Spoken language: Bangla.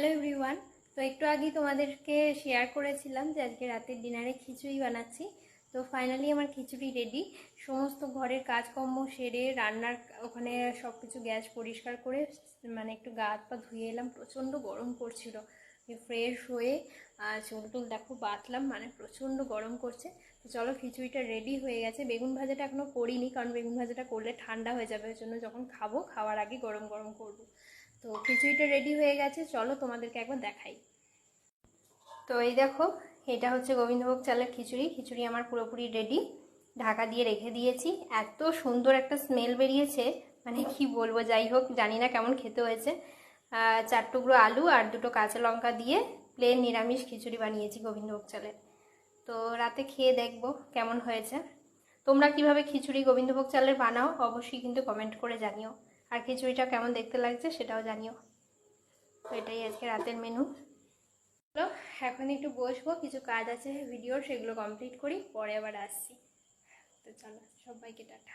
হ্যালো এভরিওয়ান তো একটু আগেই তোমাদেরকে শেয়ার করেছিলাম যে আজকে রাতের ডিনারে খিচুড়ি বানাচ্ছি। তো ফাইনালি আমার খিচুড়ি রেডি সমস্ত ঘরের কাজকর্ম সেরে, রান্নার ওখানে সব কিছু গ্যাস পরিষ্কার করে মানে একটু গা হাত পা ধুয়ে এলাম। প্রচণ্ড গরম করছিল ফ্রেশ হয়ে চুল টুল দেখো বাতলাম মানে প্রচণ্ড গরম করছে। তো চলো খিচুড়িটা রেডি হয়ে গেছে। বেগুন ভাজাটা এখনও করিনি, কারণ বেগুন ভাজাটা করলে ঠান্ডা হয়ে যাবে, ওই জন্য যখন খাব, খাওয়ার আগে গরম গরম করব। তো খিচুড়িটা রেডি হয়ে গেছে, চলো তোমাদেরকে একবার দেখাই। তো এই দেখো, এটা হচ্ছে গোবিন্দভোগ চালের খিচুড়ি। খিচুড়ি আমার পুরোপুরি রেডি ঢাকা দিয়ে রেখে দিয়েছি। এত সুন্দর একটা স্মেল বেরিয়েছে মানে কি বলব, যাই হোক, জানি না কেমন খেতে হয়েছে। চার টুকরো আলু আর দুটো কাঁচা লঙ্কা দিয়ে প্লেন নিরামিষ খিচুড়ি বানিয়েছি গোবিন্দভোগ চালের। তো রাতে খেয়ে দেখব কেমন হয়েছে। তোমরা কীভাবে খিচুড়ি গোবিন্দভোগ চালের বানাও অবশ্যই কিন্তু কমেন্ট করে জানিও। আর খিচুড়িটা কেমন দেখতে লাগছে সেটাও জানিও। তো এটাই আজকে রাতের মেনু চলো, এখন একটু বসবো, কিছু কাজ আছে ভিডিওর সেগুলো কমপ্লিট করি, পরে আবার আসছি। তো চলো, সবাইকে টাটা।